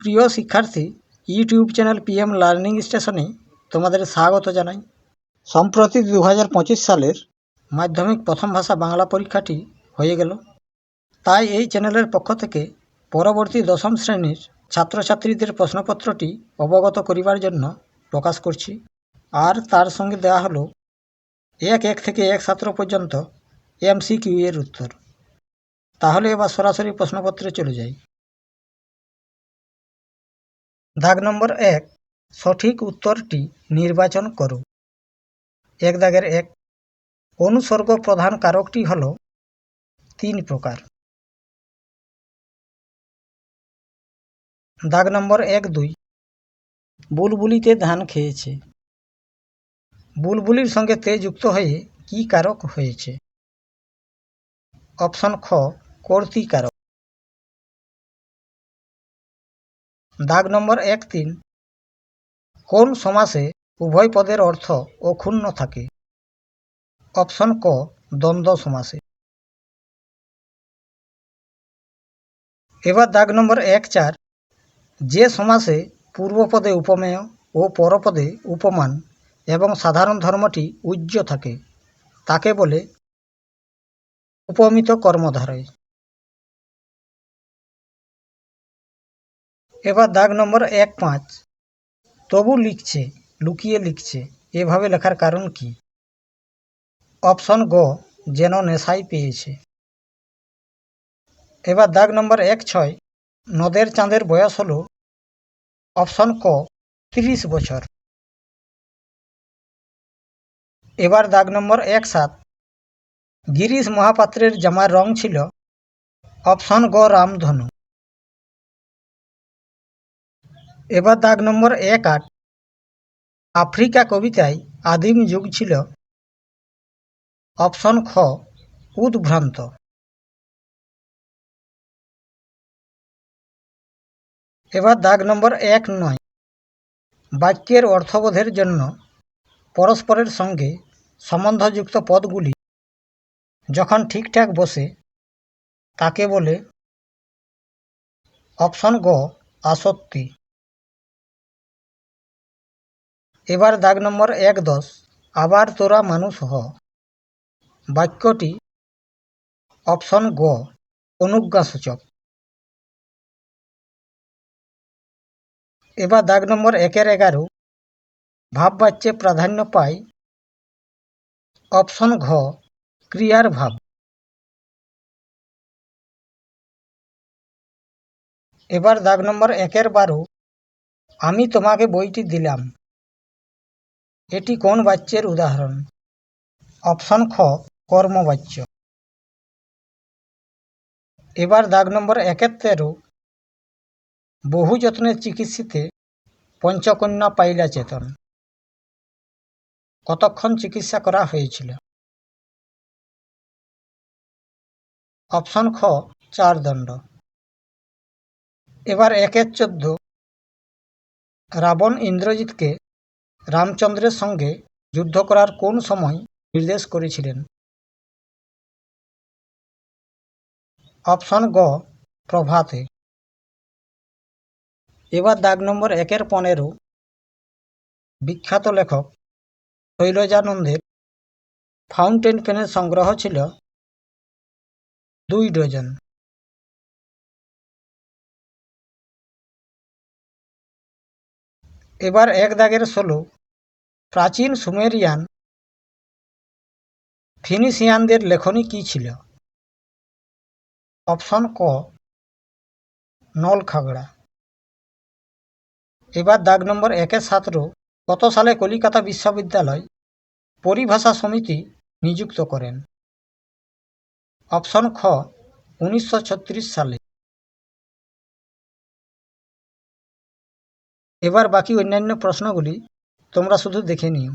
প্রিয় শিক্ষার্থী, YouTube channel PM learning স্টেশনে তোমাদের স্বাগত জানাই। সম্প্রতি দু হাজার পঁচিশ সালের মাধ্যমিক প্রথম ভাষা বাংলা পরীক্ষাটি হয়ে গেল। তাই এই চ্যানেলের পক্ষ থেকে পরবর্তী দশম শ্রেণির ছাত্রছাত্রীদের প্রশ্নপত্রটি অবগত করিবার জন্য প্রকাশ করছি। আর তার সঙ্গে দেওয়া হলো এক এক থেকে এক ছাত্র পর্যন্ত এমসিকিউ এর উত্তর। তাহলে এবার সরাসরি প্রশ্নপত্রে চলে যাই। দাগ নম্বর এক, সঠিক উত্তরটি নির্বাচন করো। এক দাগের এক, অনুসর্গ প্রধান কারকটি হল তিন প্রকার। দাগ নম্বর এক দুই, বুলবুলিতে ধান খেয়েছে। বুলবুলির সঙ্গে তে যুক্ত হয়ে কি কারক হয়েছে? অপশন খ কর্তৃকারক দাগ নম্বর এক তিন। কোন সমাসে উভয় পদের অর্থ অক্ষুণ্ণ থাকে। অপশন ক, দ্বন্দ্ব সমাসে। এবার দাগ নম্বর এক চার। যে সমাসে পূর্বপদে উপমেয় ও পরপদে উপমান এবং সাধারণ ধর্মটি উজ্জ্ব থাকে, তাকে বলে উপমিত কর্মধারয়। এবার দাগ নম্বর এক পাঁচ। তবু লিখছে, লুকিয়ে লিখছে, এভাবে লেখার কারণ কি? অপশন গ, যেন নেশাই পেয়েছে। এবার দাগ নম্বর এক ছয়, নদের চাঁদের বয়স হল। অপশন ক, তিরিশ বছর। এবার দাগ নম্বর এক সাত, গিরিশ মহাপাত্রের জামার রং ছিল। অপশন গ, রামধনু। এবার দাগ নম্বর এক আট। আফ্রিকা কবিতায় আদিম যুগ ছিল। অপশন খ, উদ্ভ্রান্ত। এবার দাগ নম্বর এক নয়। বাক্যের অর্থবোধের জন্য পরস্পরের সঙ্গে সম্বন্ধযুক্ত পদগুলি যখন ঠিকঠাক বসে, তাকে বলে অপশন গ, আসক্তি। এবার দাগ নম্বর এক দশ। আবার তোরা মানুষ হ। বাক্যটি অপশন গ। অনুজ্ঞাসূচক। এবার দাগ নম্বর একের এগারো। ভাববাচ্যে প্রাধান্য পায়। অপশন ঘ। ক্রিয়ার ভাব। এবার দাগ নম্বর একের বারো। আমি তোমাকে বইটি দিলাম। এটি কোন বাচ্যের উদাহরণ? অপশন খ, কর্মবাচ্য। এবার দাগ নম্বর একের তেরো বহু যত্নের চিকিৎসিতে পঞ্চকন্যা পাইলা চেতন। কতক্ষণ চিকিৎসা করা হয়েছিল? অপশন খ, চার দণ্ড। এবার একের চোদ্দ। রাবণ ইন্দ্রজিৎকে রামচন্দ্রের সঙ্গে যুদ্ধ করার কোন সময় নির্দেশ করেছিলেন? অপশন গ, প্রভাতে। এবার দাগ নম্বর একের পনেরো। বিখ্যাত লেখক শৈলজানন্দের ফাউন্টেন পেনের সংগ্রহ ছিল দুই ডজন। এবার এক দাগের ষোলো। প্রাচীন সুমেরিয়ান ফিনিশিয়ানদের লেখনী কী ছিল? অপশন ক, নলখাগড়া। এবার দাগ নম্বর একের সতেরো কত সালে কলিকাতা বিশ্ববিদ্যালয় পরিভাষা সমিতি নিযুক্ত করেন। অপশন খ, উনিশশো ছত্রিশ সালে। এবার বাকি অন্যান্য প্রশ্নগুলি তোমরা শুধু দেখে নিও।